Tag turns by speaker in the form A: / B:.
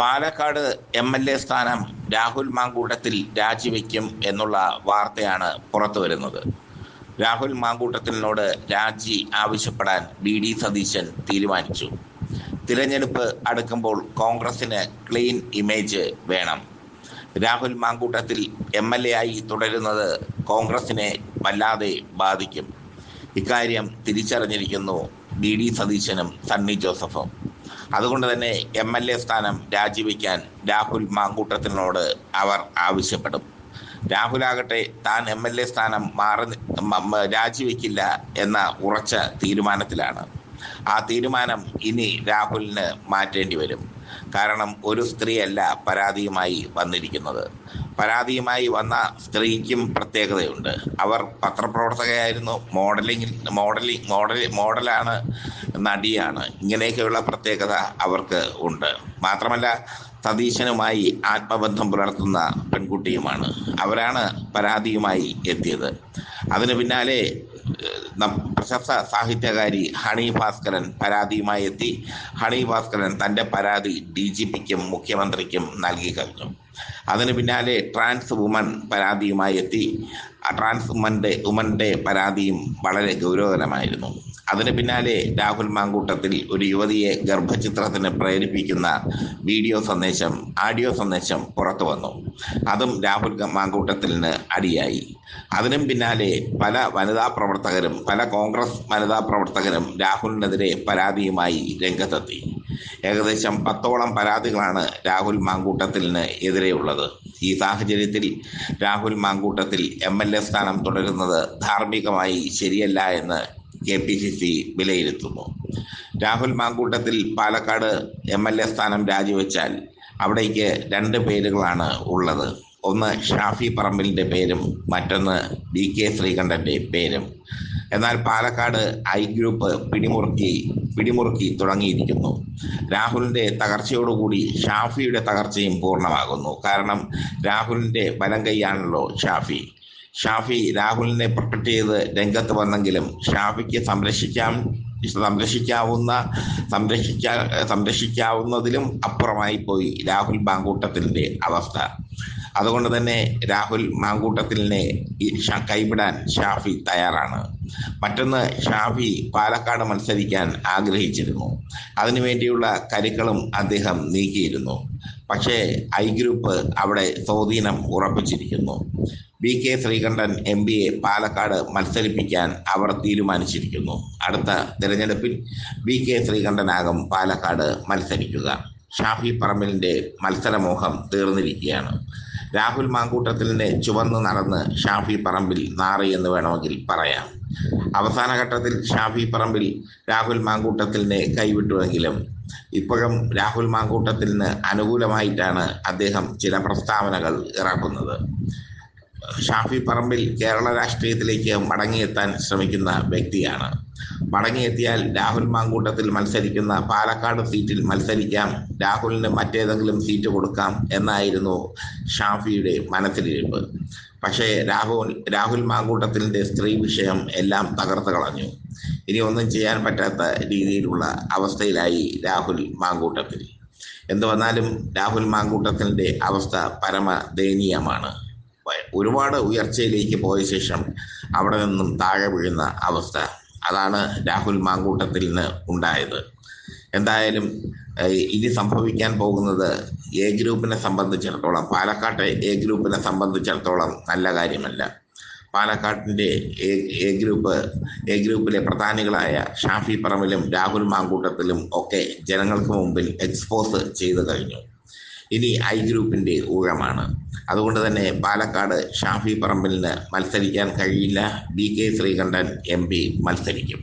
A: Palakkad M L A സ്ഥാനം രാഹുൽ മാങ്കൂട്ടത്തിൽ രാജിവെക്കും എന്നുള്ള വാർത്തയാണ് പുറത്തു വരുന്നത്. രാഹുൽ മാങ്കൂട്ടത്തിനോട് രാജി ആവശ്യപ്പെടാൻ ബി ഡി സതീശൻ തീരുമാനിച്ചു. തിരഞ്ഞെടുപ്പ് അടുക്കുമ്പോൾ കോൺഗ്രസിന് ക്ലീൻ ഇമേജ് വേണം. Rahul Mamkootathil M L A ആയി തുടരുന്നത് കോൺഗ്രസിനെ വല്ലാതെ ബാധിക്കും. ഇക്കാര്യം തിരിച്ചറിഞ്ഞിരിക്കുന്നു ബി ഡി സതീശനും സണ്ണി ജോസഫും. അതുകൊണ്ട് തന്നെ എം എൽ എ സ്ഥാനം രാജിവെക്കാൻ രാഹുൽ മാങ്കൂട്ടത്തിനോട് അവർ ആവശ്യപ്പെടും. രാഹുലാകട്ടെ താൻ എം എൽ എ സ്ഥാനം മാറി രാജിവെക്കില്ല എന്ന ഉറച്ച തീരുമാനത്തിലാണ്. ആ തീരുമാനം ഇനി രാഹുലിന് മാറ്റേണ്ടി വരും. കാരണം ഒരു സ്ത്രീയല്ല പരാതിയുമായി വന്നിരിക്കുന്നത്. പരാതിയുമായി വന്ന സ്ത്രീക്കും പ്രത്യേകതയുണ്ട്. അവർ പത്രപ്രവർത്തകയായിരുന്നു. മോഡലിംഗ് മോഡലിംഗ് മോഡൽ മോഡലാണ് നടിയാണ്. ഇങ്ങനെയൊക്കെയുള്ള പ്രത്യേകത അവർക്ക് ഉണ്ട്. മാത്രമല്ല സതീശനുമായി ആത്മബന്ധം പുലർത്തുന്ന പെൺകുട്ടിയുമാണ്. അവരാണ് പരാതിയുമായി എത്തിയത്. അതിന് പിന്നാലെ പ്രശസ്ത സാഹിത്യകാരി ഹണി ഭാസ്കരൻ പരാതിയുമായി എത്തി. ഹണി ഭാസ്കരൻ തന്റെ പരാതി ഡി ജി പിക്കും മുഖ്യമന്ത്രിക്കും നൽകി കഴിഞ്ഞു. അതിന് പിന്നാലെ ട്രാൻസ് വുമൺ പരാതിയുമായി എത്തി. ട്രാൻസ് വുമന്റെ വുമന്റെ പരാതിയും വളരെ ഗൗരവകരമായിരുന്നു. അതിന് പിന്നാലെ രാഹുൽ മാങ്കൂട്ടത്തിൽ ഒരു യുവതിയെ ഗർഭചിത്രത്തിന് പ്രേരിപ്പിക്കുന്ന വീഡിയോ സന്ദേശം ആഡിയോ സന്ദേശം പുറത്തു വന്നു. അതും രാഹുൽ മാങ്കൂട്ടത്തിന് അടിയായി. അതിനും പിന്നാലെ പല വനിതാ പ്രവർത്തകരും പല കോൺഗ്രസ് വനിതാ പ്രവർത്തകരും രാഹുലിനെതിരെ പരാതിയുമായി രംഗത്തെത്തി. ഏകദേശം പത്തോളം പരാതികളാണ് രാഹുൽ മാങ്കൂട്ടത്തിന് എതിരെയുള്ളത്. ഈ സാഹചര്യത്തിൽ Rahul Mamkootathil M L A സ്ഥാനം തുടരുന്നത് ധാർമ്മികമായി ശരിയല്ല എന്ന് കെ പി സി സി വിലയിരുത്തുന്നു. Rahul Mamkootathil Palakkad M L A സ്ഥാനം രാജിവെച്ചാൽ അവിടേക്ക് രണ്ട് പേരുകളാണ് ഉള്ളത്. ഒന്ന് ഷാഫി പറമ്പിലിന്റെ പേരും മറ്റൊന്ന് ഡി കെ ശ്രീകണ്ഠന്റെ പേരും. എന്നാൽ പാലക്കാട് ഐ ഗ്രൂപ്പ് പിടിമുറുക്കി പിടിമുറുക്കി തുടങ്ങിയിരിക്കുന്നു. രാഹുലിന്റെ തകർച്ചയോടുകൂടി ഷാഫിയുടെ തകർച്ചയും പൂർണമാകുന്നു. കാരണം രാഹുലിന്റെ വലം കൈയാണല്ലോ ഷാഫി. ഷാഫി രാഹുലിനെ പ്രൊട്ടക്ട് ചെയ്ത് രംഗത്ത് വന്നെങ്കിലും ഷാഫിക്ക് സംരക്ഷിക്കാൻ സംരക്ഷിക്കാവുന്ന സംരക്ഷിക്കാ സംരക്ഷിക്കാവുന്നതിലും അപ്പുറമായി പോയി രാഹുൽ മാങ്കൂട്ടത്തിന്റെ അവസ്ഥ. അതുകൊണ്ട് തന്നെ രാഹുൽ മാങ്കൂട്ടത്തിലിനെ കൈവിടാൻ ഷാഫി തയ്യാറാണ്. മറ്റൊന്ന് ഷാഫി പാലക്കാട് മത്സരിക്കാൻ ആഗ്രഹിച്ചിരുന്നു. അതിനുവേണ്ടിയുള്ള കരുക്കളും അദ്ദേഹം നീക്കിയിരുന്നു. പക്ഷേ ഐ ഗ്രൂപ്പ് അവിടെ സ്വാധീനം ഉറപ്പിച്ചിരിക്കുന്നു. ബി കെ ശ്രീകണ്ഠൻ എം പിയെ പാലക്കാട് മത്സരിപ്പിക്കാൻ അവർ തീരുമാനിച്ചിരിക്കുന്നു. അടുത്ത തിരഞ്ഞെടുപ്പിൽ ബി കെ ശ്രീകണ്ഠനാകും പാലക്കാട് മത്സരിക്കുക. ഷാഫി പറമ്പലിന്റെ മത്സരമോഹം തീർന്നിരിക്കുകയാണ്. രാഹുൽ മാങ്കൂട്ടത്തിലിനെ ചുവന്ന് നടന്ന് ഷാഫി പറമ്പിൽ നാറി എന്ന് വേണമെങ്കിൽ പറയാം. അവസാന ഘട്ടത്തിൽ ഷാഫി പറമ്പിൽ രാഹുൽ മാങ്കൂട്ടത്തിലിനെ കൈവിട്ടുവെങ്കിലും ഇപ്പോഴും രാഹുൽ മാങ്കൂട്ടത്തിന് അനുകൂലമായിട്ടാണ് അദ്ദേഹം ചില പ്രസ്താവനകൾ ഇറക്കുന്നത്. ഷാഫി പറമ്പിൽ കേരള രാഷ്ട്രീയത്തിലേക്ക് മടങ്ങിയെത്താൻ ശ്രമിക്കുന്ന വ്യക്തിയാണ്. മടങ്ങിയെത്തിയാൽ രാഹുൽ മാങ്കൂട്ടത്തിൽ മത്സരിക്കുന്ന പാലക്കാട് സീറ്റിൽ മത്സരിക്കാം രാഹുലിന് മറ്റേതെങ്കിലും സീറ്റ് കൊടുക്കാം എന്നായിരുന്നു ഷാഫിയുടെ മനസ്സിലിരിപ്പ്. പക്ഷേ രാഹുൽ രാഹുൽ മാങ്കൂട്ടത്തിന്റെ സ്ത്രീ വിഷയം എല്ലാം തകർത്ത് കളഞ്ഞു. ഇനി ഒന്നും ചെയ്യാൻ പറ്റാത്ത രീതിയിലുള്ള അവസ്ഥയിലായി രാഹുൽ മാങ്കൂട്ടത്തിൽ. എന്തു വന്നാലും രാഹുൽ മാങ്കൂട്ടത്തിന്റെ അവസ്ഥ പരമ ദയനീയമാണ് ഒരുപാട് ഉയർച്ചയിലേക്ക് പോയ ശേഷം അവിടെ നിന്നും താഴെ വീഴുന്ന അവസ്ഥ. അതാണ് രാഹുൽ മാങ്കൂട്ടത്തിൽ നിന്ന് ഉണ്ടായത്. എന്തായാലും ഇനി സംഭവിക്കാൻ പോകുന്നത് എ ഗ്രൂപ്പിനെ സംബന്ധിച്ചിടത്തോളം പാലക്കാട്ടെ എ ഗ്രൂപ്പിനെ സംബന്ധിച്ചിടത്തോളം നല്ല കാര്യമല്ല. പാലക്കാട്ടിന്റെ എ ഗ്രൂപ്പ് എ ഗ്രൂപ്പിലെ പ്രധാനികളായ ഷാഫി പറമ്പിലും രാഹുൽ മാങ്കൂട്ടത്തിലും ഒക്കെ ജനങ്ങൾക്ക് മുമ്പിൽ എക്സ്പോസ് ചെയ്തു കഴിഞ്ഞു. ഇനി ഐ ഗ്രൂപ്പിന്റെ ഊഴമാണ്. അതുകൊണ്ട് തന്നെ പാലക്കാട് ഷാഫി പറമ്പിലിന് മത്സരിക്കാൻ കഴിയില്ല. B K Sreekandan M P മത്സരിക്കും.